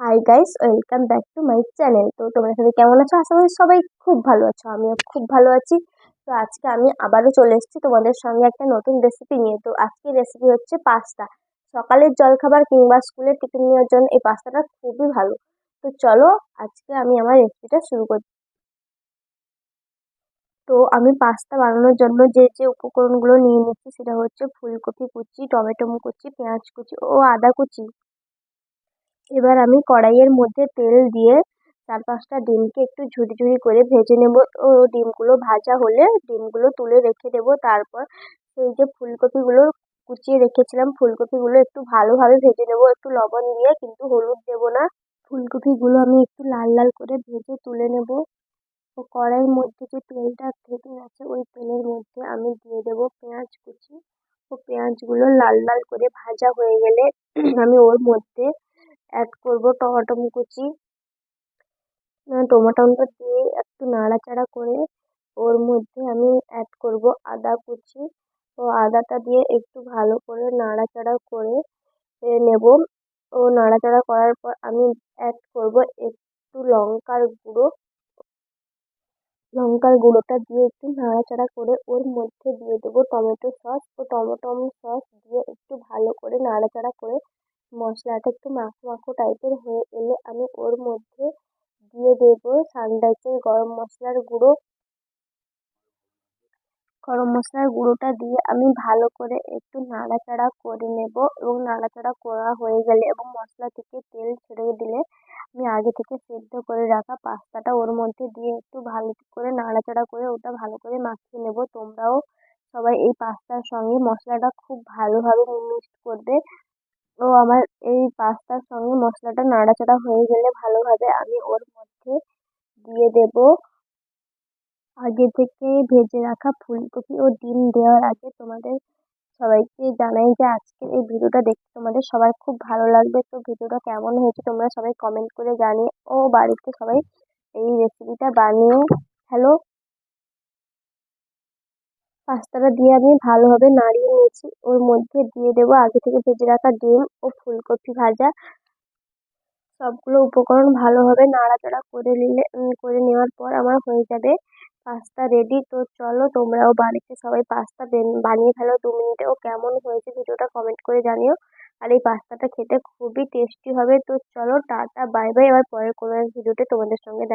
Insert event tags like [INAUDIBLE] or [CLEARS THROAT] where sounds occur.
Hi guys welcome back to my channel তো তোমরা সবাই কেমন আছো? আশা করি সবাই খুব ভালো আছো, আমিও খুব ভালো আছি। তো আজকে আমি আবারও চলে এসেছি তোমাদের সঙ্গে একটা নতুন রেসিপি নিয়ে। তো আজকের রেসিপি হচ্ছে পাস্তা সকালের জলখাবার কিংবা স্কুলের টিফিন নেওয়ার জন্য এই পাস্তাটা খুবই ভালো। তো চলো আজকে আমি আমার রেসিপিটা শুরু করছি তো আমি পাস্তা বানানোর জন্য যে যে উপকরণগুলো নিয়ে নিচ্ছি সেটা হচ্ছে ফুলকপি কুচি, টমেটো কুচি, পেঁয়াজ কুচি ও আদা কুচি। এবার আমি কড়াইয়ের মধ্যে তেল দিয়ে চার পাঁচটা ডিমকে একটু ঝুরি ঝুরি করে ভেজে নেব। ও ডিমগুলো ভাজা হলে ডিমগুলো তুলে রেখে দেব। তারপর সেই যে ফুলকপিগুলো কুচিয়ে রেখেছিলাম, ফুলকপিগুলো একটু ভালোভাবে ভেজে নেব। একটু লবণ দিয়ে, কিন্তু হলুদ দেব না। ফুলকপিগুলো আমি একটু লাল লাল করে ভেজে তুলে নেব। ও কড়াইয়ের মধ্যে যে তেলটা থেকে গেছে ওই তেলের মধ্যে আমি দিয়ে দেব পেঁয়াজ কুচি। ও পেঁয়াজগুলো লাল লাল করে ভাজা হয়ে গেলে [CLEARS THROAT] আমি ওর মধ্যে অ্যাড করব টমাটো কুচি টমাটোটা দিয়ে একটু নাড়াচাড়া করে ওর মধ্যে আমি অ্যাড করব আদা কুচি। ও আদাটা দিয়ে একটু ভালো করে নাড়াচাড়া করে নেব। ও নাড়াচাড়া করার পর আমি অ্যাড করব একটু লঙ্কার গুঁড়ো। লঙ্কার গুঁড়োটা দিয়ে একটু নাড়াচাড়া করে ওর মধ্যে দিয়ে দেবো টমেটো সস। ও টমেটো সস দিয়ে একটু ভালো করে নাড়াচাড়া করে মশলাটা একটু মাখো মাখো টাইপের হয়ে এলে আমি ওর মধ্যে দিয়ে দেবো সানরাইসের গরম মশলার গুঁড়ো। গরম মশলার গুঁড়োটা দিয়ে আমি ভালো করে একটু নাড়াচাড়া করে নেব এবং নাড়াচাড়া করা হয়ে গেলে এবং মশলা থেকে তেল ছেড়ে দিলে আমি আগে থেকে সেদ্ধ করে রাখা পাস্তাটা ওর মধ্যে দিয়ে একটু ভালো করে নাড়াচাড়া করে ওটা ভালো করে মাখিয়ে নেব। তোমরাও সবাই এই পাস্তার সঙ্গে মশলাটা খুব ভালোভাবে মিক্সড করবে। ও আমার এই পাস্তার সঙ্গে মশলাটা নাড়াচাড়া হয়ে গেলে ভালোভাবে আমি ওর মধ্যে দিয়ে দেব। আগে থেকে ভেজে রাখা ফুলকপি ও ডিম দেওয়ার আগে তোমাদের সবাইকে জানাই যে আজকের এই ভিডিওটা দেখতে তোমাদের সবার খুব ভালো লাগবে। তো ভিডিওটা কেমন হয়েছে তোমরা সবাই কমেন্ট করে জানিয়ে ও বাড়িতে সবাই এই রেসিপিটা বানিয়ে হ্যালো পাস্তাটা দিয়ে আমি ভালোভাবে নাড়িয়ে নিয়েছি। ওর মধ্যে দিয়ে দেবো আগে থেকে ভেজে রাখা ডিম ও ফুলকপি ভাজা। সবগুলো উপকরণ ভালোভাবে নাড়াচাড়া করে নিলে করে নেওয়ার পর আমার হয়ে যাবে পাস্তা রেডি তো চলো তোমরাও বাড়িতে সবাই পাস্তা বানিয়ে ফেলো দু মিনিটে। ও কেমন হয়েছে ভিডিওটা কমেন্ট করে জানিও। আর এই পাস্তাটা খেতে খুবই টেস্টি হবে। তো চলো টাটা বাই বাই আবার পরের কোনো ভিডিওতে তোমাদের সঙ্গে দেখা